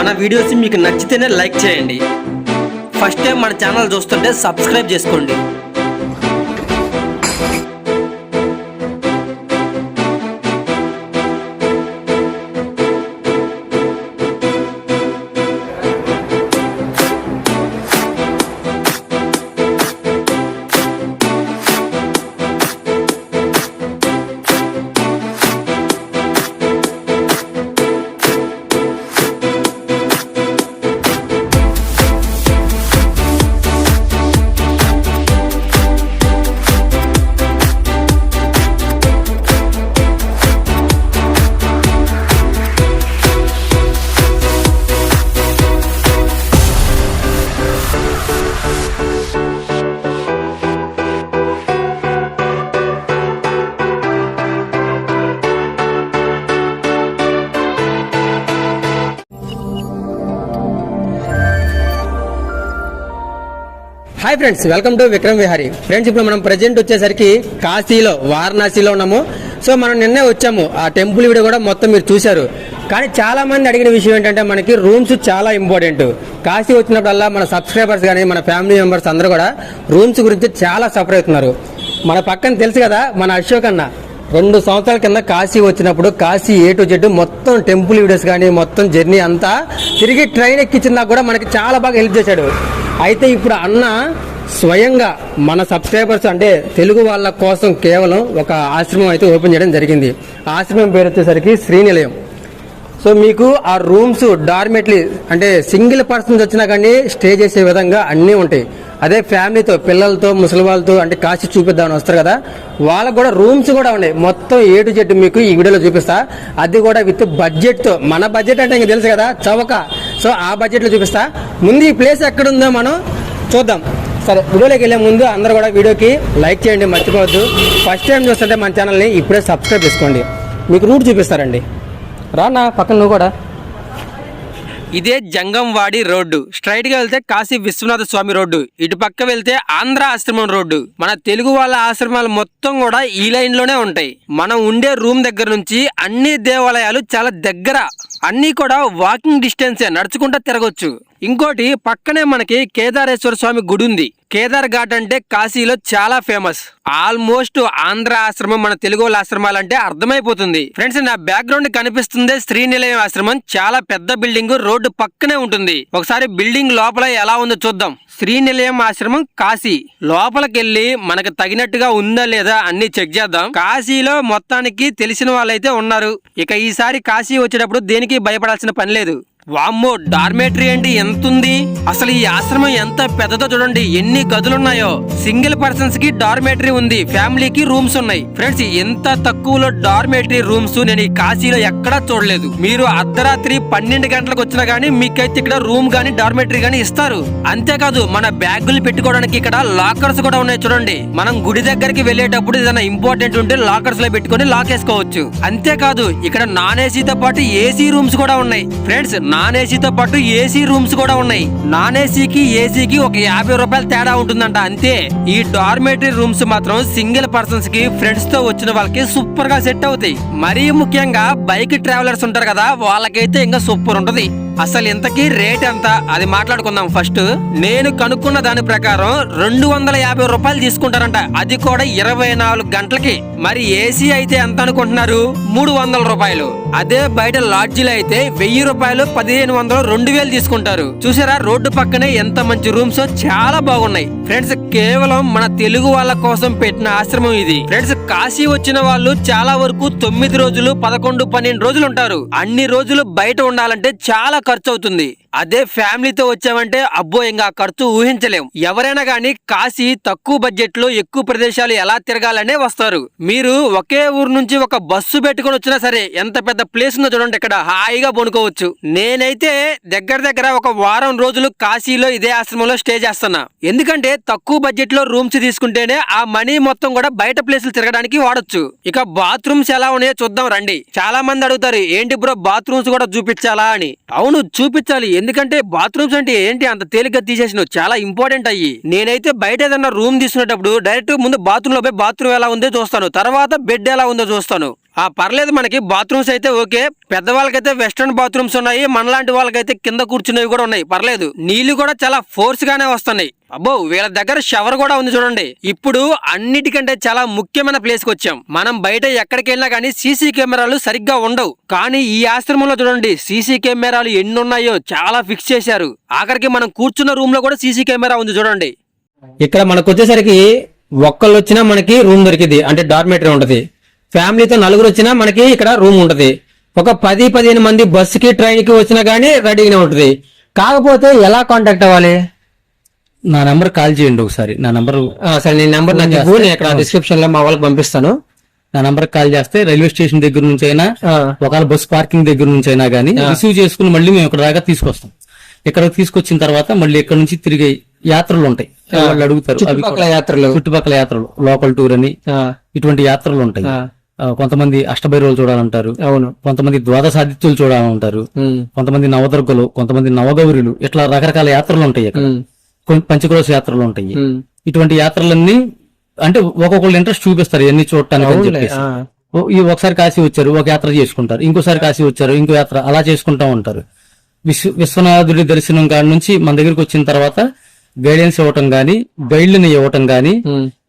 మన వీడియోస్ మీకు నచ్చితేనే లైక్ చేయండి. ఫస్ట్ టైం మన ఛానల్ చూస్తుంటే సబ్స్క్రైబ్ చేసుకోండి. Hi friends welcome to Vikram Vihari friends ఇప్పుడు మనం ప్రజెంట్ వచ్చేసరికి కాశీలో వారణాసిలో ఉన్నాము. సో మనం నిన్నే వచ్చాము. ఆ టెంపుల్ వీడియో కూడా మొత్తం మీరు చూశారు. కానీ చాలా మంది అడిగిన విషయం ఏంటంటే మనకి రూమ్స్ చాలా ఇంపార్టెంట్ కాశీ వచ్చినప్పుడల్లా మన సబ్స్క్రైబర్స్ కానీ మన ఫ్యామిలీ మెంబర్స్ అందరూ కూడా రూమ్స్ గురించి చాలా సఫర్ అవుతున్నారు. మన పక్కన తెలుసు కదా మన అశోక్ అన్న. రెండు సంవత్సరాల కింద కాశీ వచ్చినప్పుడు కాశీ ఏ టు జెడ్ మొత్తం టెంపుల్ వీడియోస్ కానీ మొత్తం జర్నీ అంతా తిరిగి ట్రైన్ ఎక్కించిన కూడా మనకి చాలా బాగా హెల్ప్ చేశాడు. అయితే ఇప్పుడు అన్న స్వయంగా మన సబ్స్క్రైబర్స్ అంటే తెలుగు వాళ్ళ కోసం కేవలం ఒక ఆశ్రమం అయితే ఓపెన్ చేయడం జరిగింది. ఆశ్రమం పేరు వచ్చేసరికి శ్రీనిలయం. సో మీకు ఆ రూమ్స్ డార్మెట్లీ అంటే సింగిల్ పర్సన్స్ వచ్చినా కానీ స్టే చేసే విధంగా అన్నీ ఉంటాయి. అదే ఫ్యామిలీతో పిల్లలతో ముసలి వాళ్ళతో అంటే కాశీ చూపిద్దామని వస్తారు కదా వాళ్ళకు కూడా రూమ్స్ కూడా ఉన్నాయి. మొత్తం ఏ టు జెడ్ మీకు ఈ వీడియోలో చూపిస్తా. అది కూడా విత్ బడ్జెట్తో మన బడ్జెట్ అంటే ఇంక తెలుసు కదా చవక. సో ఆ బడ్జెట్లో చూపిస్తా. ముందు ఈ ప్లేస్ ఎక్కడుందో మనం చూద్దాం. సరే వీడియోలోకి వెళ్ళే ముందు అందరూ కూడా వీడియోకి లైక్ చేయండి మర్చిపోవద్దు. ఫస్ట్ టైం చూస్తుంటే మన ఛానల్ని ఇప్పుడే సబ్స్క్రైబ్ చేసుకోండి. మీకు రూట్ చూపిస్తారండి. రా నా పక్కన నువ్వు కూడా. ఇదే జంగంవాడి రోడ్డు. స్ట్రైట్గా వెళ్తే కాశీ విశ్వనాథ స్వామి రోడ్డు. ఇటు పక్క వెళ్తే ఆంధ్ర ఆశ్రమం రోడ్డు. మన తెలుగు వాళ్ళ ఆశ్రమాలు మొత్తం కూడా ఈ లైన్లోనే ఉంటాయి. మనం ఉండే రూమ్ దగ్గర నుంచి అన్ని దేవాలయాలు చాలా దగ్గర. అన్ని కూడా వాకింగ్ డిస్టెన్సే నడుచుకుంటా తిరగొచ్చు. ఇంకోటి పక్కనే మనకి కేదారేశ్వర స్వామి గుడి ఉంది కేదార్ ఘాట్ అంటే కాశీలో చాలా ఫేమస్. ఆల్మోస్ట్ ఆంధ్ర ఆశ్రమం మన తెలుగు వాళ్ళ ఆశ్రమాలు అంటే అర్థమైపోతుంది. ఫ్రెండ్స్ నా బ్యాక్గ్రౌండ్ కనిపిస్తుంది శ్రీనిలయం ఆశ్రమం. చాలా పెద్ద బిల్డింగ్ రోడ్డు పక్కనే ఉంటుంది. ఒకసారి బిల్డింగ్ లోపల ఎలా ఉందో చూద్దాం. శ్రీనిలయం ఆశ్రమం కాశీ. లోపలికెళ్ళి మనకు తగినట్టుగా ఉందా లేదా అన్ని చెక్ చేద్దాం. కాశీలో మొత్తానికి తెలిసిన వాళ్ళైతే ఉన్నారు. ఇక ఈసారి కాశీ వచ్చేటప్పుడు దేనికి భయపడాల్సిన పని లేదు. వామ్మో డార్మేటరీ అండి ఎంత ఉంది అసలు ఈ ఆశ్రమం ఎంత పెద్దదో చూడండి. ఎన్ని గదులున్నాయో. సింగిల్ పర్సన్స్కి డార్మేటరీ ఉంది. ఫ్యామిలీకి రూమ్స్ ఉన్నాయి. ఫ్రెండ్స్ ఎంత తక్కువలో డార్మేటరీ రూమ్స్ నేను ఈ కాశీలో ఎక్కడా చూడలేదు. మీరు అర్ధరాత్రి పన్నెండు గంటలకు వచ్చినా గానీ మీకైతే ఇక్కడ రూమ్ గానీ డార్మేటరీ గానీ ఇస్తారు. అంతేకాదు మన బ్యాగులు పెట్టుకోవడానికి ఇక్కడ లాకర్స్ కూడా ఉన్నాయి చూడండి. మనం గుడి దగ్గరికి వెళ్ళేటప్పుడు ఏదైనా ఇంపార్టెంట్ ఉంటే లాకర్స్లో పెట్టుకొని లాక్ వేసుకోవచ్చు. అంతేకాదు ఇక్కడ నాన్ ఏసీతో పాటు ఏసీ రూమ్స్ కూడా ఉన్నాయి. ఫ్రెండ్స్ నాన్ ఏసీతో పాటు ఏసీ రూమ్స్ కూడా ఉన్నాయి. నాన్ ఏసీకి ఏసీకి ఒక యాభై రూపాయల తేడా ఉంటుందంట అంతే. ఈ డార్మేటరీ రూమ్స్ మాత్రం సింగిల్ పర్సన్స్కి ఫ్రెండ్స్తో వచ్చిన వాళ్ళకి సూపర్గా సెట్ అవుతాయి. మరీ ముఖ్యంగా బైక్ ట్రావెలర్స్ ఉంటారు కదా వాళ్ళకైతే ఇంకా సూపర్ ఉంటది. అసలు ఇంతకీ రేట్ ఎంత? అది మాట్లాడుకుందాం ఫస్ట్. నేను కనుక్కున్న దాని ప్రకారం రెండు వందల యాభై రూపాయలు తీసుకుంటారంట. అది కూడా ఇరవై నాలుగు గంటలకి. మరి ఏసీ అయితే ఎంత అనుకుంటున్నారు? మూడు వందల రూపాయలు. అదే బయట లాడ్జీలు అయితే వెయ్యి రూపాయలు పదిహేను వందలు రెండు వేలు తీసుకుంటారు. చూసారా రోడ్డు పక్కనే ఎంత మంచి రూమ్స్? చాలా బాగున్నాయి. ఫ్రెండ్స్ కేవలం మన తెలుగు వాళ్ళ కోసం పెట్టిన ఆశ్రమం ఇది. ఫ్రెండ్స్ కాశీ వచ్చిన వాళ్ళు చాలా వరకు తొమ్మిది రోజులు పదకొండు పన్నెండు రోజులు ఉంటారు. అన్ని రోజులు బయట ఉండాలంటే చాలా ఖర్చు అవుతుంది అదే ఫ్యామిలీతో వచ్చామంటే అబ్బో ఇంకా ఖర్చు ఊహించలేం. ఎవరైనా గానీ కాశీ తక్కువ బడ్జెట్లో ఎక్కువ ప్రదేశాలు ఎలా తిరగాలనే వస్తారు. మీరు ఒకే ఊరు నుంచి ఒక బస్సు పెట్టుకొని వచ్చినా సరే ఎంత పెద్ద ప్లేస్ ఉందో చూడండి ఇక్కడ హాయిగా పనుకోవచ్చు నేనైతే దగ్గర దగ్గర ఒక వారం రోజులు కాశీలో ఇదే ఆశ్రమంలో స్టే చేస్తున్నా. ఎందుకంటే తక్కువ బడ్జెట్లో రూమ్స్ తీసుకుంటేనే ఆ మనీ మొత్తం కూడా బయట ప్లేసులు తిరగడానికి వాడొచ్చు. ఇక బాత్రూమ్స్ ఎలా ఉన్నాయో చూద్దాం రండి. చాలా మంది అడుగుతారు ఏంటి బ్రో బాత్రూమ్స్ కూడా చూపించాలా? అని. అవును చూపించాలి. ఎందుకంటే బాత్రూమ్స్ అంటే ఏంటి? అంత తేలిగ్గా తీసేసిన చాలా ఇంపార్టెంట్ అయ్యి. నేనైతే బయట ఏదన్నా రూమ్ తీసుకునేటప్పుడు డైరెక్ట్ ముందు బాత్రూమ్లో పోయి బాత్రూమ్ ఎలా ఉందో చూస్తాను. తర్వాత బెడ్ ఎలా ఉందో చూస్తాను. ఆ పర్లేదు మనకి బాత్రూమ్స్ అయితే ఓకే. పెద్దవాళ్ళకైతే వెస్ట్రన్ బాత్రూమ్స్ ఉన్నాయి. మనలాంటి వాళ్ళకైతే కింద కూర్చునేవి కూడా ఉన్నాయి. పర్లేదు. నీళ్ళు కూడా చాలా ఫోర్స్ గానే వస్తున్నాయి. అబ్బో వీళ్ళ దగ్గర షవర్ కూడా ఉంది చూడండి. ఇప్పుడు అన్నిటికంటే చాలా ముఖ్యమైన ప్లేస్కి వచ్చాం. మనం బయట ఎక్కడికి వెళ్ళినా కానీ సీసీ కెమెరాలు సరిగ్గా ఉండవు. కానీ ఈ ఆశ్రమంలో చూడండి సీసీ కెమెరాలు ఎన్ని ఉన్నాయో చాలా ఫిక్స్ చేశారు. ఆఖరికి మనం కూర్చున్న రూమ్లో కూడా సీసీ కెమెరా ఉంది చూడండి. ఇక్కడ మనకు వచ్చేసరికి ఒక్కళ్ళు వచ్చినా మనకి రూమ్ దొరికింది. అంటే డార్మేటరీ ఉంటది. ఫ్యామిలీతో నలుగురు వచ్చినా మనకి ఇక్కడ రూమ్ ఉంటది. ఒక పది పదిహేను మంది బస్సుకి ట్రైన్కి వచ్చినా గానీ రెడీగానే ఉంటది. కాకపోతే ఎలా కాంటాక్ట్ అవ్వాలి? నా నంబర్ కాల్ చేయండి ఒకసారి. నా నంబర్ సరే నేను నెంబర్ నాకు ఇవ్వు, నేను ఇక్కడ డిస్క్రిప్షన్లో మా వాళ్ళకి పంపిస్తాను. నా నంబర్ కాల్ చేస్తే రైల్వే స్టేషన్ దగ్గర నుంచి అయినా ఒకవేళ బస్ పార్కింగ్ దగ్గర నుంచి అయినా గానీ రిసీవ్ చేసుకుని మళ్ళీ మేము ఇక్కడ దాకా తీసుకొస్తాం. ఇక్కడ తీసుకొచ్చిన తర్వాత మళ్ళీ ఇక్కడ నుంచి తిరిగే యాత్రలు ఉంటాయి. వాళ్ళు అడుగుతారు చుట్టుపక్కల యాత్రలు. చుట్టుపక్కల యాత్రలు లోకల్ టూర్ అని ఇటువంటి యాత్రలు ఉంటాయి. కొంతమంది అష్టభైరవులు చూడాలంటారు. అవును. కొంతమంది ద్వాదశాదిత్యులు చూడాలంటారు. ఉమ్, కొంతమంది నవదుర్గలు కొంతమంది నవగౌరులు ఇట్లా రకరకాల యాత్రలు ఉంటాయి ఇక్కడ పంచక్రోశ యాత్రలు ఉంటాయి. ఇటువంటి యాత్రలన్నీ అంటే ఒక్కొక్కళ్ళు ఇంట్రెస్ట్ చూపిస్తారు ఎన్ని చూడటానికి అని చెప్పేసి ఒకసారి కాశీ వచ్చారు ఒక యాత్ర చేసుకుంటారు ఇంకోసారి కాశీ వచ్చారు ఇంకో యాత్ర అలా చేసుకుంటా ఉంటారు విశ్వ విశ్వనాథుడి దర్శనం కాడి నుంచి మన దగ్గరికి వచ్చిన తర్వాత గైడెన్స్ ఇవ్వటం గానీ గైడ్లని ఇవ్వటం గానీ.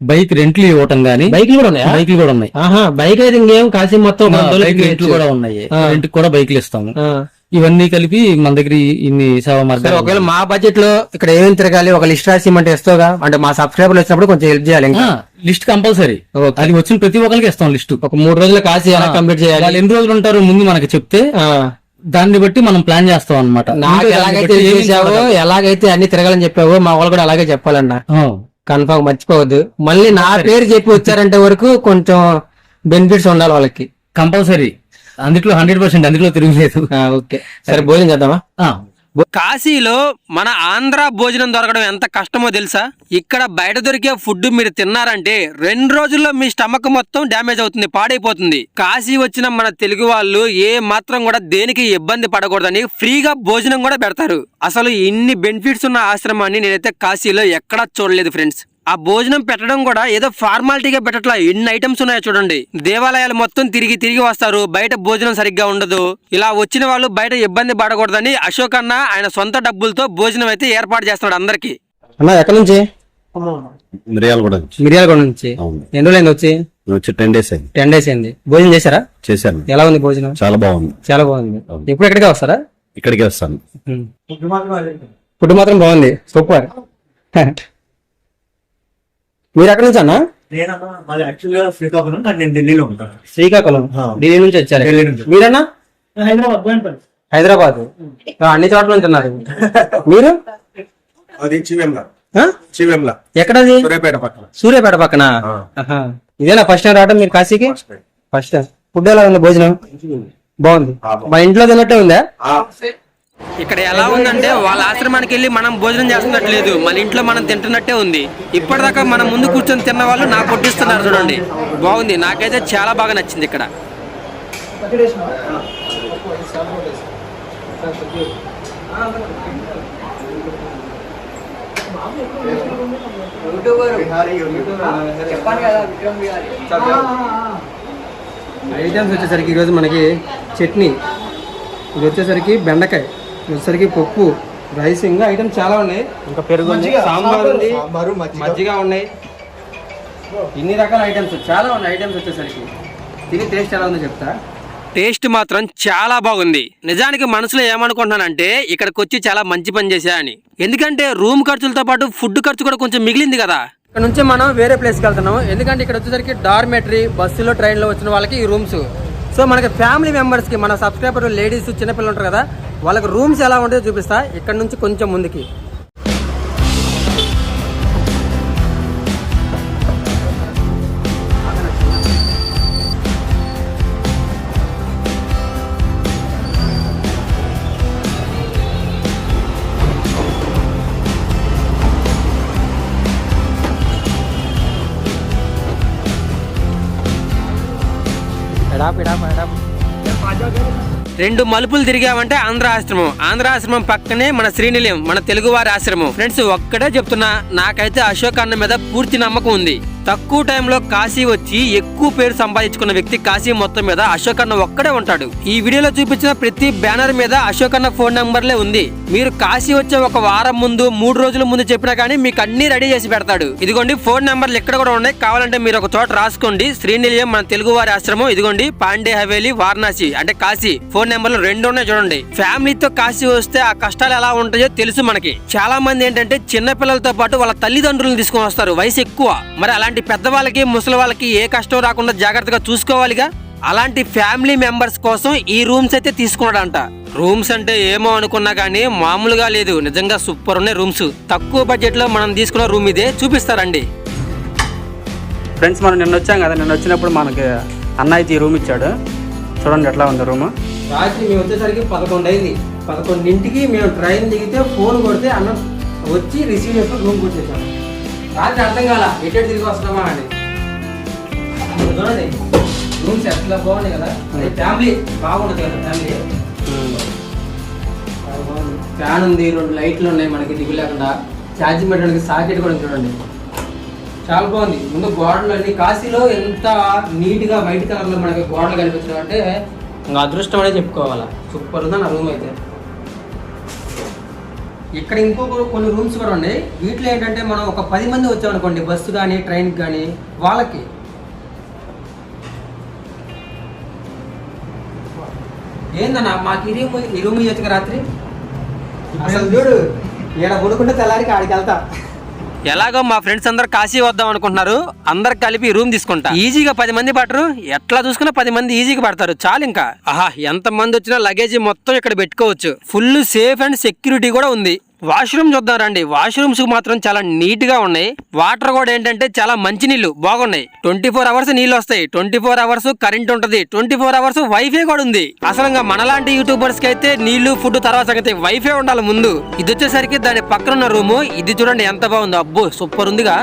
బైక్ రెంట్లు ఇవ్వటం గానీ బైక్లు కూడా ఉన్నాయా బైక్లు కూడా ఉన్నాయి బైక్ అయితే ఇంకేం కాశీ మొత్తం బైక్ రెంట్లు. కూడా ఉన్నాయి. రెంట్ కూడా బైక్లు ఇస్తాము. ఇవన్నీ కలిపి మన దగ్గర ఇన్ని సేవా మార్గాలు ఒకవేళ మా బడ్జెట్లో ఇక్కడ ఏమేమి తిరగాలి ఒక లిస్ట్ రాసి ఇమ్మంటే ఇస్తావుగా? అంటే మా సబ్స్క్రైబర్లు వచ్చినప్పుడు కొంచెం హెల్ప్ చేయాలి ఇంకా. List compulsory. అది వచ్చిన ప్రతి ఒక్కరికి ఇస్తాం లిస్ట్. ఒక మూడు రోజులు కాశీ ఎలా కంప్లీట్ చేయాలి? వాళ్ళు ఎన్ని రోజులు ఉంటారో ముందు మనకి చెప్తే దాన్ని బట్టి మనం ప్లాన్ చేస్తాం అనమాట నాకు ఎలాగైతే చేసావో ఎలాగైతే అన్ని తిరగాలని చెప్పావో మా వాళ్ళు కూడా అలాగే చెప్పాలన్నా. కన్ఫామ్ మర్చిపోవద్దు. మళ్ళీ నా పేరు చెప్పి వచ్చారంటే వరకు కొంచెం బెనిఫిట్స్ ఉండాలి వాళ్ళకి. కంపల్సరీ. అందులో హండ్రెడ్ పర్సెంట్ అందులో తిరుగులేదు. ఓకే. సరే భోజనం చేద్దామా? ఆ, కాశీలో మన ఆంధ్ర భోజనం దొరకడం ఎంత కష్టమో తెలుసా? ఇక్కడ బయట దొరికే ఫుడ్ మీరు తిన్నారంటే రెండు రోజుల్లో మీ స్టమక్ మొత్తం డ్యామేజ్ అవుతుంది పాడైపోతుంది. కాశీ వచ్చిన మన తెలుగు వాళ్ళు ఏ మాత్రం కూడా దేనికి ఇబ్బంది పడకూడదని ఫ్రీగా భోజనం కూడా పెడతారు. అసలు ఇన్ని బెనిఫిట్స్ ఉన్న ఆశ్రమాన్ని నేనైతే కాశీలో ఎక్కడా చూడలేదు ఫ్రెండ్స్. ఆ భోజనం పెట్టడం కూడా ఏదో ఫార్మాలిటీగా పెట్టట్లా. ఎన్ని ఐటమ్స్ ఉన్నాయో చూడండి. దేవాలయాలు మొత్తం తిరిగి తిరిగి వస్తారు. బయట భోజనం సరిగ్గా ఉండదు. ఇలా వచ్చిన వాళ్ళు బయట ఇబ్బంది పడకూడదని అశోక్ అన్న ఆయన సొంత డబ్బులతో భోజనం అయితే ఏర్పాటు చేస్తున్నాడు అందరికి. అన్న ఎక్కడి నుంచి? నుంచి. మిర్యాలగూడ నుంచి. అవును. ఎన్ని రోజులైంది వచ్చి? టెన్ డేస్ అయింది. టెన్ డేస్ అయింది. భోజనం చేశారా? చేశాను. ఎలా ఉంది భోజనం? చాలా బాగుంది. చాలా బాగుంది. ఇప్పుడు ఎక్కడికే వస్తారా? ఇక్కడికే వస్తాను. ఫుడ్ మాత్రం బాగుంది. సూపర్. మీరు ఎక్కడి నుంచి అన్న? నేనన్నా మాది యాక్చువల్గా శ్రీకాకుళం కానీ నేను ఢిల్లీలో ఉంటాను. శ్రీకాకుళం. ఢిల్లీ నుంచి వచ్చారు. ఢిల్లీ నుంచి. మీరన్నా? హైదరాబాద్ హైదరాబాద్. అన్ని చోట్ల నుంచి ఉన్నారు. మీరు? అది ఎక్కడది? సూర్యాపేట పక్కన. సూర్యాపేట పక్కన. ఆహా. ఇదేనా ఫస్ట్ టైం రావడం మీరు కాశీకి? ఫస్ట్ టైం ఫుడ్ ఎలా ఉంది భోజనం? బాగుంది. మా ఇంట్లో తిన్నట్టే ఉందా? ఇక్కడ ఎలా ఉందంటే వాళ్ళ ఆశ్రమానికి వెళ్ళి మనం భోజనం చేస్తున్నట్టు లేదు మన ఇంట్లో మనం తింటున్నట్టే ఉంది. ఇప్పటిదాకా మనం ముందు కూర్చొని తిన్న వాళ్ళు నాకు కొట్టిస్తున్నారు చూడండి. బాగుంది. నాకైతే చాలా బాగా నచ్చింది ఇక్కడ. ఐటమ్స్ వచ్చేసరికి ఈరోజు మనకి చట్నీ. ఇది వచ్చేసరికి బెండకాయ. వచ్చేసరికి పప్పు రైస్ ఇంకా ఐటమ్స్ చాలా ఉన్నాయి. ఇంకా పెరుగు ఉంది సాంబార్ ఉంది మజ్జిగ. ఉన్నాయి. ఇన్ని రకాల ఐటమ్స్ చాలా ఉన్నాయి ఐటమ్స్ వచ్చేసరికి. తిని టేస్ట్ ఎలా ఉందో చెప్తా. టేస్ట్ మాత్రం చాలా బాగుంది. నిజానికి మనసులో ఏమనుకుంటున్నానంటే ఇక్కడికి వచ్చి చాలా మంచి పని చేశా అని. ఎందుకంటే రూమ్ ఖర్చులతో పాటు ఫుడ్ ఖర్చు కూడా కొంచెం మిగిలింది కదా. ఇక్కడ నుంచి మనం వేరే ప్లేస్కి వెళ్తున్నాం ఎందుకంటే ఇక్కడ వచ్చేసరికి డార్మెటరీ బస్సులో ట్రైన్లో వచ్చిన వాళ్ళకి ఈ రూమ్స్. సో మనకి ఫ్యామిలీ మెంబర్స్కి మన సబ్స్క్రైబర్ లేడీస్ చిన్నపిల్లలు ఉంటారు కదా వాళ్ళకి రూమ్స్ ఎలా ఉంటాయో చూపిస్తా. ఇక్కడ నుంచి కొంచెం ముందుకి. రెండు మలుపులు తిరిగామంటే ఆంధ్ర ఆశ్రమం. ఆంధ్ర ఆశ్రమం పక్కనే మన శ్రీనిలయం మన తెలుగువారి ఆశ్రమం. ఫ్రెండ్స్ ఒక్కడే చెప్తున్నా నాకైతే అశోక్ అన్న మీద పూర్తి నమ్మకం ఉంది. తక్కువ టైంలో కాశీ వచ్చి ఎక్కువ పేరు సంపాదించుకున్న వ్యక్తి కాశీ మొత్తం మీద అశోక్ అన్న ఒక్కడే ఉంటాడు. ఈ వీడియోలో చూపించిన ప్రతి బ్యానర్ మీద అశోక్ అన్న ఫోన్ నంబర్లే ఉంది. మీరు కాశీ వచ్చే ఒక వారం ముందు మూడు రోజుల ముందు చెప్పినా కానీ మీకు అన్ని రెడీ చేసి పెడతాడు. ఇదిగోండి ఫోన్ నెంబర్లు ఎక్కడ కూడా ఉన్నాయి. కావాలంటే మీరు ఒక చోట రాసుకోండి. శ్రీనిలయం మన తెలుగు వారి ఆశ్రమం. ఇదిగోండి పాండే హవేలి వారణాసి అంటే కాశీ. ఫోన్ నెంబర్లు రెండు ఉన్నాయి చూడండి. ఫ్యామిలీతో కాశీ వస్తే ఆ కష్టాలు ఎలా ఉంటాయో తెలుసు మనకి. చాలా మంది ఏంటంటే చిన్న పిల్లలతో పాటు వాళ్ళ తల్లిదండ్రులను తీసుకొని వస్తారు. వయసు ఎక్కువ. మరి అలాంటి పెద్దవాళ్ళకి ముసలి వాళ్ళకి ఏ కష్టం రాకుండా జాగ్రత్తగా చూసుకోవాలిగా? అలాంటి ఫ్యామిలీ మెంబర్స్ కోసం ఈ రూమ్స్ అయితే తీసుకున్నాడంట. రూమ్స్ అంటే ఏమో అనుకున్నా కానీ మామూలుగా లేదు. నిజంగా సూపర్ ఉన్నాయి రూమ్స్. తక్కువ బడ్జెట్లో మనం తీసుకున్న రూమ్ ఇదే. చూపిస్తారండి. ఫ్రెండ్స్ మనం నిన్న వచ్చాం కదా. నిన్న వచ్చినప్పుడు మనకి అన్న అయితే ఈ రూమ్ ఇచ్చాడు. చూడండి ఎట్లా ఉంది రూమ్. రాత్రి మేము వచ్చేసరికి పదకొండు అయింది. పదకొండింటికి మేము ట్రైన్ దిగితే ఫోన్ కొడితే అన్న వచ్చి రిసీవ్ చేసుకుని రూమ్ వచ్చేసాము రాత్రి అర్థం కాల? ఎటు ఎటు తిరిగి వస్తున్నామా అని చూడండి రూమ్స్ ఎట్లా బాగున్నాయి కదా? అదే ఫ్యామిలీ. బాగుంటుంది కదా ఫ్యామిలీ? ఫ్యాన్ ఉంది రెండు లైట్లు ఉన్నాయి మనకి దిగు లేకుండా. ఛార్జింగ్ పెట్టడానికి సాకెట్ కూడా చూడండి. చాలా బాగుంది. ముందు గోడలు అన్ని కాశీలో ఎంత నీట్గా వైట్ కలర్లో మనకి గోడలు కనిపించడం అంటే ఇంకా అదృష్టం అనే చెప్పుకోవాలా. సూపర్ ఉందా నా రూమ్ అయితే? ఇక్కడ ఇంకో కొన్ని రూమ్స్ కూడా ఉన్నాయి. వీటిలో ఏంటంటే మనం ఒక పది మంది వచ్చామనుకోండి బస్సు కానీ ట్రైన్ కానీ వాళ్ళకి. ఏందన్నా మాకు ఈ రూమ్ ఈ రూమ్ ఇవ్వచ్చు రాత్రి? అసలు చూడు ఇక్కడ పడుకుంటే తెల్లారికి ఆడికి వెళ్తా. ఎలాగో మా ఫ్రెండ్స్ అందరు కాశీ వద్దాం అనుకుంటున్నారు. అందరు కలిపి రూమ్ తీసుకుంటా. ఈజీగా పది మంది పడరు ఎట్లా చూసుకున్నా పది మంది ఈజీగా పడతారు. చాలు ఇంకా. ఆహా ఎంత మంది వచ్చినా లగేజ్ మొత్తం ఇక్కడ పెట్టుకోవచ్చు. ఫుల్ సేఫ్ అండ్ సెక్యూరిటీ కూడా ఉంది. వాష్రూమ్ చూద్దాం రండి. వాష్రూమ్స్ మాత్రం చాలా నీట్గా ఉన్నాయి. వాటర్ కూడా ఏంటంటే చాలా మంచి నీళ్ళు బాగున్నాయి. ట్వంటీ ఫోర్ అవర్స్ నీళ్ళు వస్తాయి. ట్వంటీ ఫోర్ అవర్స్ కరెంట్ ఉంటది. ట్వంటీ ఫోర్ అవర్స్ వైఫై కూడా ఉంది. అసలు మనలాంటి యూట్యూబర్స్కి అయితే నీళ్ళు ఫుడ్ తర్వాత సంగతి వైఫై ఉండాలి ముందు. ఇది వచ్చేసరికి దాని పక్కన ఉన్న రూము. ఇది చూడండి ఎంత బాగుందో. అబ్బో సూపర్ ఉందిగా.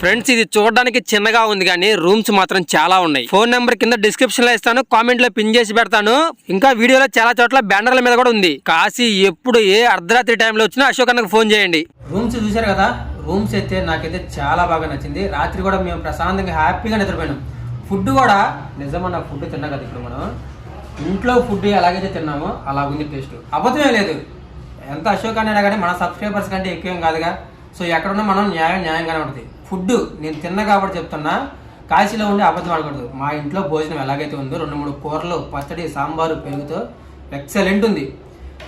ఫ్రెండ్స్ ఇది చూడడానికి చిన్నగా ఉంది కానీ రూమ్స్ మాత్రం చాలా ఉన్నాయి. ఫోన్ నెంబర్ కింద డిస్క్రిప్షన్లో ఇస్తాను కామెంట్లో పిన్ చేసి పెడతాను. ఇంకా వీడియోలో చాలా చోట్ల బ్యానర్ల మీద కూడా ఉంది. కాశీ ఎప్పుడు ఏ అర్ధరాత్రి టైంలో వచ్చినా అశోక్ అన్నకు ఫోన్ చేయండి. రూమ్స్ చూసారు కదా? రూమ్స్ అయితే నాకైతే చాలా బాగా నచ్చింది. రాత్రి కూడా మేము ప్రశాంతంగా హ్యాపీగా నిద్రపోయినాం. ఫుడ్ కూడా నిజమన్న ఫుడ్ తిన్నా కదా ఇప్పుడు మనం. ఇంట్లో ఫుడ్ ఎలాగైతే తిన్నామో అలా ఉంది టేస్ట్. అబద్ధమే లేదు. ఎంత అశోక్ అయినా కానీ మన సబ్స్క్రైబర్స్ కంటే ఎక్కువేం కాదుగా. సో ఎక్కడున్నా మనం న్యాయం న్యాయంగానే ఉంటుంది. ఫుడ్ నేను తిన్నా కాబట్టి చెప్తున్నా కాశీలో ఉండి అబద్ధం ఆడకూడదు. మా ఇంట్లో భోజనం ఎలాగైతే ఉందో రెండు మూడు కూరలు పచ్చడి సాంబారు పెరుగుతో ఎక్సలెంట్ ఉంది.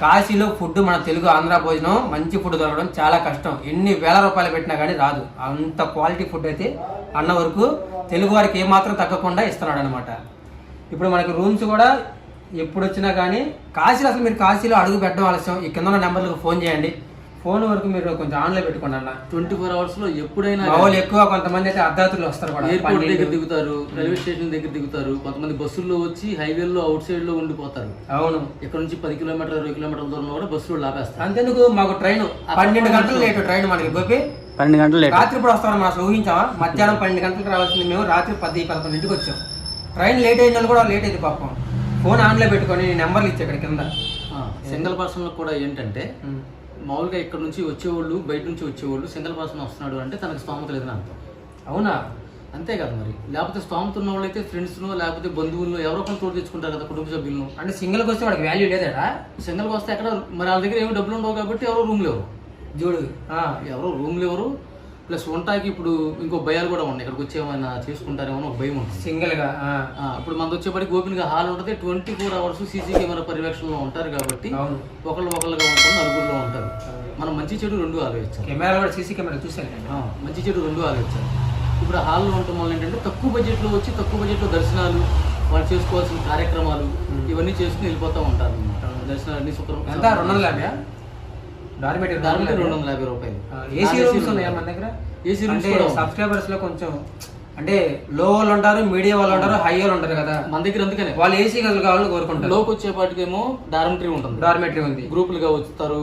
కాశీలో ఫుడ్ మన తెలుగు ఆంధ్ర భోజనం మంచి ఫుడ్ దొరకడం చాలా కష్టం. ఎన్ని వేల రూపాయలు పెట్టినా కానీ రాదు. అంత క్వాలిటీ ఫుడ్ అయితే అన్న వరకు తెలుగు వారికి ఏమాత్రం తగ్గకుండా ఇస్తున్నాడు అనమాట ఇప్పుడు మనకి రూమ్స్ కూడా ఎప్పుడు వచ్చినా కానీ కాశీలో అసలు మీరు కాశీలో అడుగు పెట్టడం ఆలస్యం. ఈ కింద ఉన్న నెంబర్లకు ఫోన్ చేయండి. ఫోన్ వరకు మీరు కొంచెం ఆన్లో పెట్టుకోండి అన్న. ట్వంటీ ఫోర్ అవర్స్లో ఎప్పుడైనా వాళ్ళు ఎక్కువ కొంతమంది అయితే అర్ధరాత్రులు వస్తారు కూడా ఎయిర్పోర్ట్ దగ్గర. దిగుతారు రైల్వే స్టేషన్ దగ్గర దిగుతారు కొంతమంది బస్సుల్లో వచ్చి హైవేల్లో అవుట్ సైడ్లో ఉండిపోతారు. అవును. ఇక్కడ నుంచి పది కిలోమీటర్లు ఇరవై కిలోమీటర్ల దూరంలో కూడా బస్సులు ఆపేస్తారు అంతెందుకు మాకు ట్రైన్ పన్నెండు గంటలు లేట్ ట్రైన్ మనకి గోపి. పన్నెండు గంటలు లేట్. రాత్రి ఇప్పుడు వస్తామని మనం ఊహించామా మధ్యాహ్నం పన్నెండు గంటలకు రావాల్సింది మేము రాత్రి పది పదకొండింటికి వచ్చాం. ట్రైన్ లేట్ అయిన కూడా లేట్ అయింది పాపం. ఫోన్ ఆన్లో పెట్టుకొని నెంబర్లు ఇచ్చా ఇక్కడ కింద. సింగిల్ పర్సన్లో కూడా ఏంటంటే. మామూలుగా ఇక్కడ నుంచి వచ్చేవాళ్ళు బయట నుంచి వచ్చేవాళ్ళు సింగిల్ పర్సన్ వస్తున్నాడు అంటే తనకు స్తోమత లేదని అర్థం. అవునా? అంతే కదా మరి. లేకపోతే స్తోమత ఉన్న వాళ్ళు అయితే ఫ్రెండ్స్ లేకపోతే బంధువులు ఎవరో కొంత తోడు తెచ్చుకుంటారు కదా కుటుంబ సభ్యులను. అంటే సింగిల్కి వస్తే వాడికి వాల్యూ లేదేడా సింగిల్కి వస్తే ఎక్కడ మరి వాళ్ళ దగ్గర ఏమి డబ్బులు ఉండవు కాబట్టి ఎవరో రూమ్ లేవు. చూడు ఆ, ఎవరో రూమ్ లేవరు ప్లస్ వంటకి ఇప్పుడు ఇంకో భయాలు కూడా ఉన్నాయి. ఇక్కడికి వచ్చి ఏమైనా చేసుకుంటారేమో అని ఒక భయం ఉంటుంది. సింగిల్గా ఇప్పుడు మనది వచ్చేప్పటికి ఓపెన్గా హాల్ ఉంటుంది. Twenty four hours CC camera పర్యవేక్షణలో ఉంటారు కాబట్టి ఒకళ్ళు ఒకళ్ళుగా ఉంటారు నలుగురులో ఉంటారు. మనం మంచి చెడు రెండు ఆలోచించాలి. కెమెరా కూడా సీసీ కెమెరా చూసాను మంచి చెడు రెండు ఆలోచించాలి. ఇప్పుడు హాల్లో ఉండటం వల్ల ఏంటంటే తక్కువ బడ్జెట్లో వచ్చి తక్కువ బడ్జెట్లో దర్శనాలు వాళ్ళు చేసుకోవాల్సిన కార్యక్రమాలు ఇవన్నీ చేసుకుని వెళ్ళిపోతూ ఉంటారు. దర్శనాలు అన్ని శుక్రం ఎంత రెండు వందల యాభై డార్మేటర్ దానికి రెండు వందల యాభై రూపాయలు. ఏసీ రూమ్స్ ఉన్నాయా మన దగ్గర? AC rooms. సబ్స్క్రైబర్స్లో కొంచెం అంటే లో వాళ్ళు ఉంటారు మీడియం వాళ్ళు ఉంటారు హై వాళ్ళు ఉంటారు కదా. మన దగ్గర అందుకనే. వాళ్ళు ఏసీ గదులు కావాలని కోరుకుంటారు. లోకి వచ్చేపాటికేమో డారమిటరీ ఉంటుంది. డార్మేటరీ ఉంది. గ్రూపులుగా వస్తారు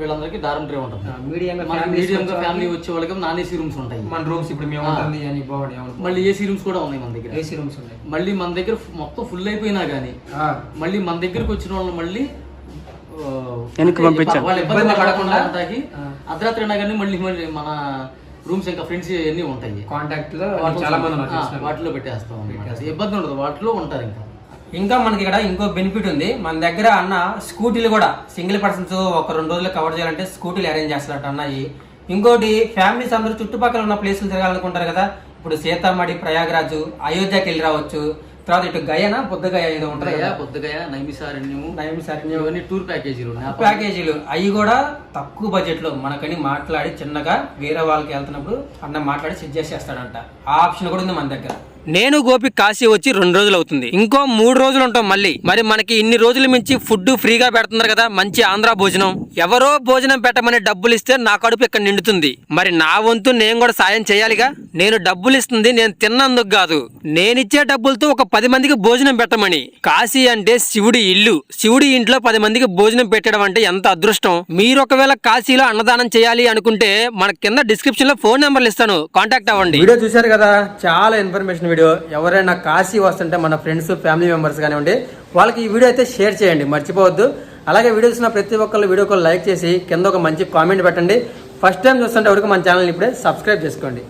వీళ్ళందరికీ డారమిటరీ ఉంటుంది. మీడియం మన మీడియం గా ఫ్యామిలీ వచ్చే వాళ్ళకి నాన్ ఏసీ రూమ్స్ ఉంటాయి. మన రూమ్స్ ఇప్పుడు మేము ఉంటుంది అని బాగుంది మళ్ళీ ఏసీ రూమ్స్ కూడా ఉన్నాయి మన దగ్గర. ఏసీ రూమ్స్ ఉన్నాయి. మళ్ళీ మన దగ్గర మొత్తం ఫుల్ అయిపోయినా కానీ మళ్ళీ మన దగ్గరకు వచ్చిన వాళ్ళు మళ్ళీ వెనక్కి పంపించారు. వాళ్ళ ఇబ్బంది పడకుండా ఉంటాయి అర్ధరాత్రి అయినా కానీ మళ్ళీ మళ్ళీ మన రూమ్స్ ఇంకా ఫ్రెండ్స్ అన్ని ఉంటాయి. కాంటాక్ట్లో వాటిలో- చాలా మంది. వాటిలో పెట్టేస్తాం. ఇబ్బంది ఉండదు వాటిలో ఉంటారు ఇంకా. ఇంకా మనకి ఇక్కడ ఇంకో బెనిఫిట్ ఉంది. మన దగ్గర అన్న స్కూటీలు కూడా సింగిల్ పర్సన్స్ ఒక రెండు రోజులు కవర్ చేయాలంటే స్కూటీలు అరేంజ్ చేస్తున్నట్టు అన్నాయి. ఇంకోటి ఫ్యామిలీస్ అందరూ చుట్టుపక్కల ఉన్న ప్లేసులు తిరగాలనుకుంటారు కదా. ఇప్పుడు సీతామడి ప్రయాగరాజు అయోధ్యకి వెళ్ళి రావచ్చు. తర్వాత ఇటు గయనా? బుద్ధగయ ఏదో ఉంటుంది కదా? పొద్దుగయ నైమిసారణ్యము. నైమిసారణ్యం. ఇవన్నీ టూర్ ప్యాకేజీలు ప్యాకేజీలు. అవి కూడా తక్కువ బడ్జెట్లో మనకని మాట్లాడి చిన్నగా వేరే వాళ్ళకి వెళ్తున్నప్పుడు అన్న మాట్లాడి సజెస్ట్ చేస్తాడంట ఆ ఆప్షన్ కూడా ఉంది మన దగ్గర. నేను గోపి కాశీ వచ్చి రెండు రోజులు అవుతుంది ఇంకో మూడు రోజులు ఉంటాం మళ్ళీ. మరి మనకి ఇన్ని రోజుల మించి ఫుడ్ ఫ్రీగా పెడుతున్నారు కదా మంచి ఆంధ్ర భోజనం. ఎవరో భోజనం పెట్టమని డబ్బులు ఇస్తే నా కడుపు ఇక్కడ నిండుతుంది. మరి నా వంతు నేను కూడా సాయం చేయాలిగా? నేను డబ్బులు ఇస్తుంది నేను తిన్నందుకు కాదు. నేనిచ్చే డబ్బులతో ఒక పది మందికి భోజనం పెట్టమని. కాశీ అంటే శివుడి ఇల్లు. శివుడి ఇంట్లో పది మందికి భోజనం పెట్టడం అంటే ఎంత అదృష్టం. మీరు ఒకవేళ కాశీలో అన్నదానం చేయాలి అనుకుంటే మన కింద డిస్క్రిప్షన్లో ఫోన్ నెంబర్లు ఇస్తాను. కాంటాక్ట్ అవ్వండి. వీడియో చూసారు కదా చాలా ఇన్ఫర్మేషన్ వీడియో ఎవరైనా కాశీ వస్తుంటే మన ఫ్రెండ్స్ ఫ్యామిలీ మెంబర్స్ కానివ్వండి వాళ్ళకి ఈ వీడియో అయితే షేర్ చేయండి మర్చిపోవద్దు. అలాగే వీడియో చూసిన ప్రతి ఒక్కళ్ళు వీడియో కాల్ లైక్ చేసి కింద ఒక మంచి కామెంట్ పెట్టండి. ఫస్ట్ టైం చూస్తుంటే ఎవరికి మన ఛానల్ని ఇప్పుడే సబ్స్క్రైబ్ చేసుకోండి.